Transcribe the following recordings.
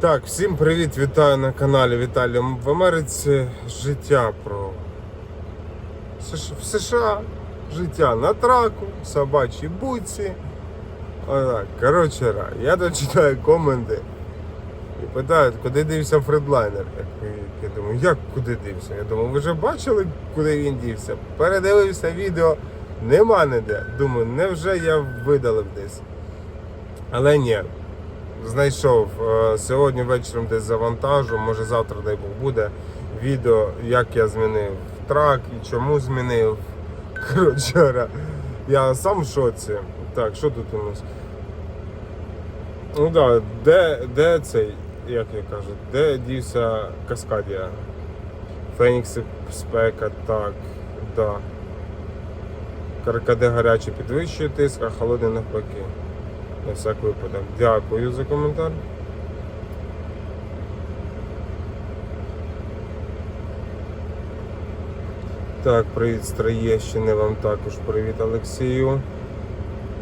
Так, всім привіт, вітаю на каналі Віталій. В Америці життя про в США життя на траку, собачій буці. Отак. Коротше, я дочитаю коменти і питають, куди дився Фредлайнер. Я думаю, як куди дився? Я думаю, ви вже бачили, куди він дівся? Передивився відео, нема ніде. Думаю, невже я видалив десь? Але ні, знайшов е, сьогодні вечором десь завантажу, може завтра дай Бог буде відео, як я змінив трак і чому змінив. Коротше, я сам в шоці. Так, що тут у нас? Ну да, де, де цей, як я кажу, де дівся Каскадія? Фенікс спека, так, да. Каркаде гарячий підвищує тиск, а холодний навпаки. На всяк випадок. Дякую за коментар. Так, привіт з Троєщини, вам також привіт, Олексію.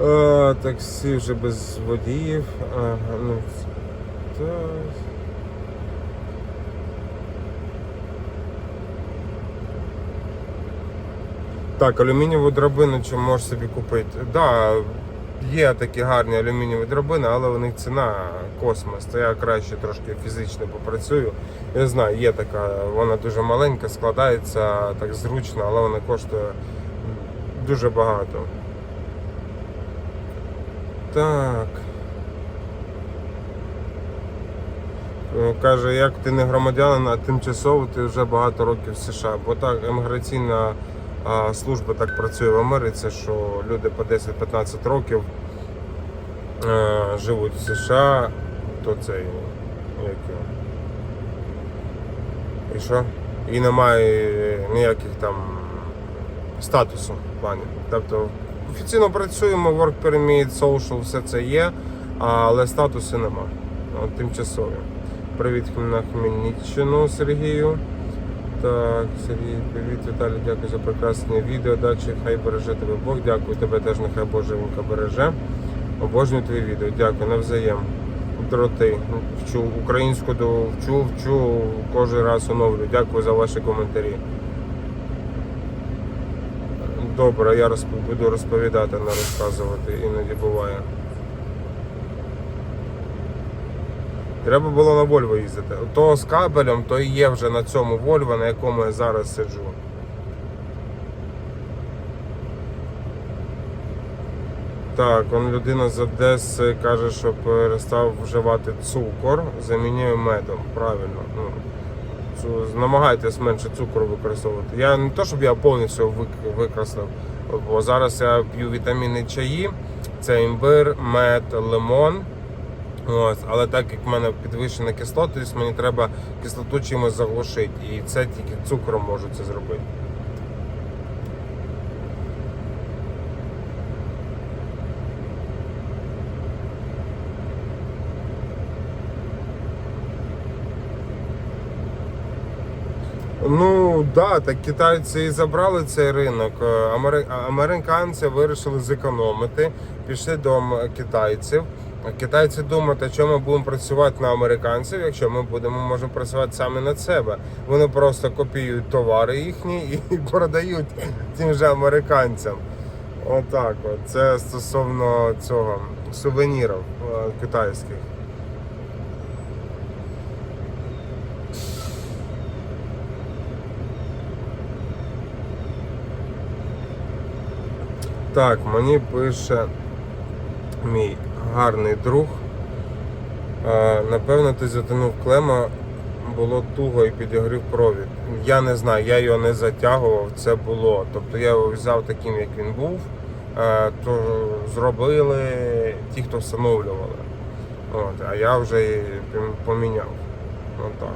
А, таксі вже без водіїв. Ага, ну, так. Так, алюмінієву драбину чи можеш собі купити? Да, є такі гарні алюмінієві драбини, але у них ціна космос. То я краще трошки фізично попрацюю. Я знаю, є така, вона дуже маленька, складається так зручно, але вона коштує дуже багато. Так. Е, Каже, як ти не громадянин, а тимчасово ти вже багато років в США. Бо так еміграційна а, служба так працює в Америці, що люди по 10-15 років е, живуть в США, то цей. Як? І що? І немає ніяких там статусу в плані. Тобто офіційно працюємо, work permit, social, все це є, але статусу нема. От, тимчасові. Привіт на Хмельниччину Сергію. Так, Сергій, привіт, Віталій, дякую за прекрасне відео. Дачі, хай береже тебе Бог. Дякую тебе теж, нехай Боженька береже. Обожнюю твої відео. Дякую, навзаєм. Дроти. Вчу українську вчу, вчу, кожен раз оновлю. Дякую за ваші коментарі. Добре, я буду розповідати, не розказувати, іноді буває. Треба було на Вольво їздити. То з кабелем, то і є вже на цьому Вольво, на якому я зараз сиджу. Так, он людина з Одеси каже, що перестав вживати цукор, замінює медом. Правильно. Ну, намагайтесь менше цукру використовувати. Я не то, щоб я повністю вик- викреслив, бо зараз я п'ю вітамінні чаї, це імбир, мед, лимон. Ось, але так як в мене підвищена кислотність, мені треба кислоту чимось заглушити. І це тільки цукром можу це зробити. Ну да, так китайці і забрали цей ринок. Амери- Американці вирішили зекономити, пішли до китайців. Китайці думають, а чому ми будемо працювати на американців, якщо ми будемо можемо працювати самі над себе. Вони просто копіюють товари їхні і продають тим же американцям. Отак от. Це стосовно цього сувенірів е, китайських. Так, мені пише мій гарний друг. Е, Напевно, ти затягнув клема, було туго і підігрів провід. Я не знаю, я його не затягував, це було. Тобто я його взяв таким, як він був, е, то зробили ті, хто встановлювали. От, а я вже поміняв. Отак.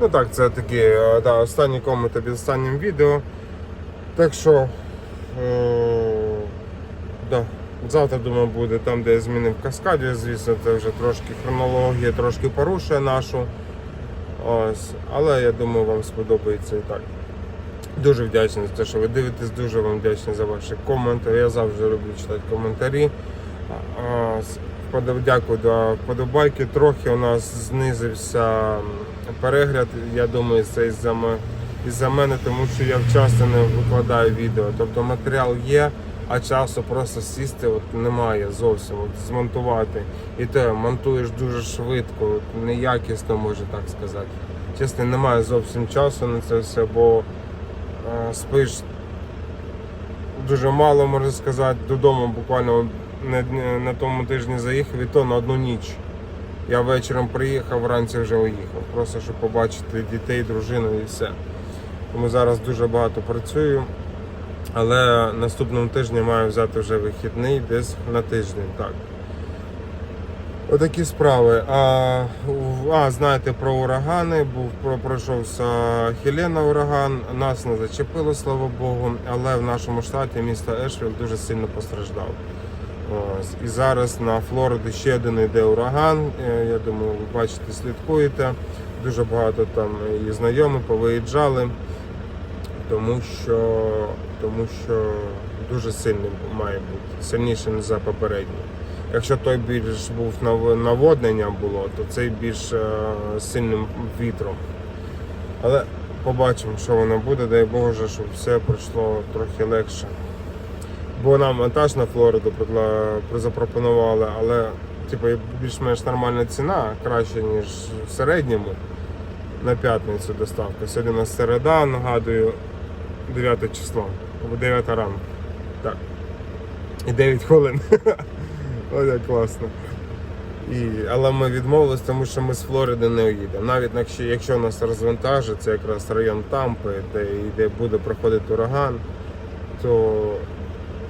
Ну так, це такі е, да, останні коменти під останнім відео. Так що, е, да, завтра, думаю, буде там, де я змінив каскаді, звісно, це вже трошки хронологія трошки порушує нашу. Ось, але я думаю, вам сподобається і так. Дуже вдячний за те, що ви дивитесь, дуже вам вдячний за ваші коменти. Я завжди люблю читати коментарі. Дякую за вподобайки. Трохи у нас знизився перегляд. Я думаю, це із-за ме- із-за мене, тому що я вчасно не викладаю відео. Тобто матеріал є, а часу просто сісти от немає зовсім. От змонтувати. І те монтуєш дуже швидко, от неякісно можу так сказати. Чесно, немає зовсім часу на це все, бо е, спиш дуже мало, можна сказати. Додому буквально на, на тому тижні заїхав і то на одну ніч. Я вечором приїхав, вранці вже уїхав. Просто щоб побачити дітей, дружину і все. Тому зараз дуже багато працюю. Але наступному тижні маю взяти вже вихідний десь на тиждень. Так. Отакі справи. А, а знаєте про урагани, був про пройшовся Хелена ураган. Нас не зачепило, слава Богу, але в нашому штаті місто Ешвілл дуже сильно постраждав. Ось. І зараз на Флориду ще один йде ураган. Е, Я думаю, ви бачите, слідкуєте. Дуже багато там і знайомі повиїжджали, тому що, тому що дуже сильним має бути, сильнішим за попередній. Якщо той більш був наводнення було, то цей більш е, сильним вітром. Але побачимо, що воно буде, дай Боже, щоб все пройшло трохи легше. Бо нам монтаж на Флориду запропонували, але типу, більш-менш нормальна ціна, краще, ніж в середньому на п'ятницю доставка. Сьогодні у нас середа, нагадую, 9 число, або 9 ранку. Так. І 9 хвилин. Ось як класно. І, але ми відмовились, тому що ми з Флориди не уїдемо. Навіть якщо, якщо нас розвантажить, це якраз район Тампи, де, де буде проходити ураган, то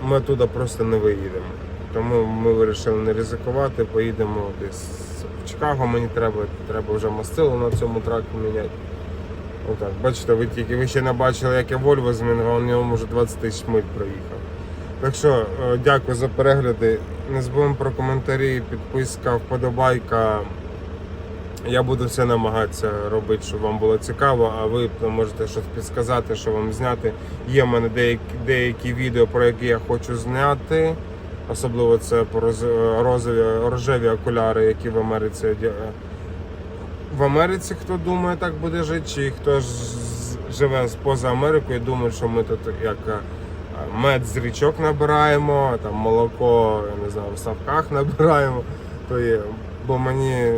ми туди просто не виїдемо. Тому ми вирішили не ризикувати, поїдемо десь в Чикаго. Мені треба, треба вже мастило на цьому траку міняти. Отак, бачите, ви тільки ви ще не бачили, як я Вольво змінив, а на ньому вже 20 тисяч миль проїхав. Так що, е, дякую за перегляди. Не забудемо про коментарі, підписка, вподобайка. Я буду все намагатися робити, щоб вам було цікаво, а ви можете щось підсказати, що вам зняти. Є в мене деякі, деякі відео, про які я хочу зняти. Особливо це роз- розові, рожеві окуляри, які в Америці в Америці хто думає, так буде жити, чи хто живе поза Америкою думає, що ми тут як е, мед з річок набираємо, там молоко, я не знаю, в ставках набираємо. То є. Бо мені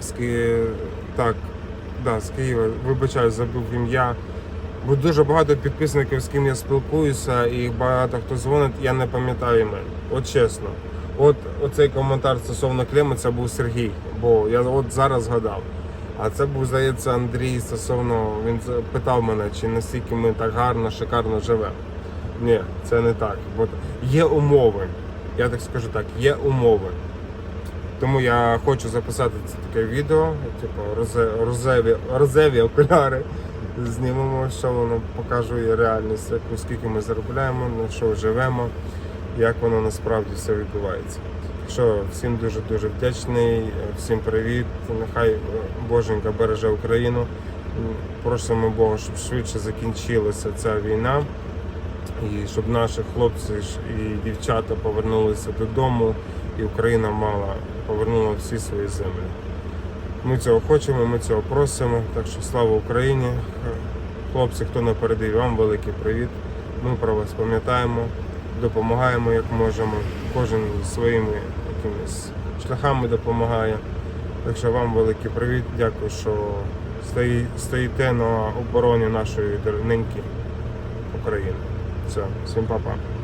з Ки... так, да, з Києва, вибачаю, забув ім'я. Бо дуже багато підписників, з ким я спілкуюся, і багато хто дзвонить, я не пам'ятаю імен. От чесно. От оцей коментар стосовно Клеми, це був Сергій, бо я от зараз згадав. А це був, здається, Андрій стосовно. Він питав мене, чи настільки ми так гарно, шикарно живемо. Ні, це не так. Бо є умови. Я так скажу так, є умови. Тому я хочу записати це таке відео, типу розеві, розеві окуляри. Знімемо, що воно покаже реальність, яку скільки ми заробляємо, на що живемо, як воно насправді все відбувається. Що всім дуже дуже вдячний, всім привіт. Нехай Боженька береже Україну. Просимо Бога, щоб швидше закінчилася ця війна і щоб наші хлопці і дівчата повернулися додому, і Україна мала повернула всі свої землі. Ми цього хочемо, ми цього просимо. Так що слава Україні. Хлопці, хто на передовій, вам великий привіт. Ми про вас пам'ятаємо, допомагаємо як можемо. Кожен своїми якимись шляхами допомагає. Так що вам великий привіт. Дякую, що стоїте на обороні нашої дорогненьки України. Все, всім па-па.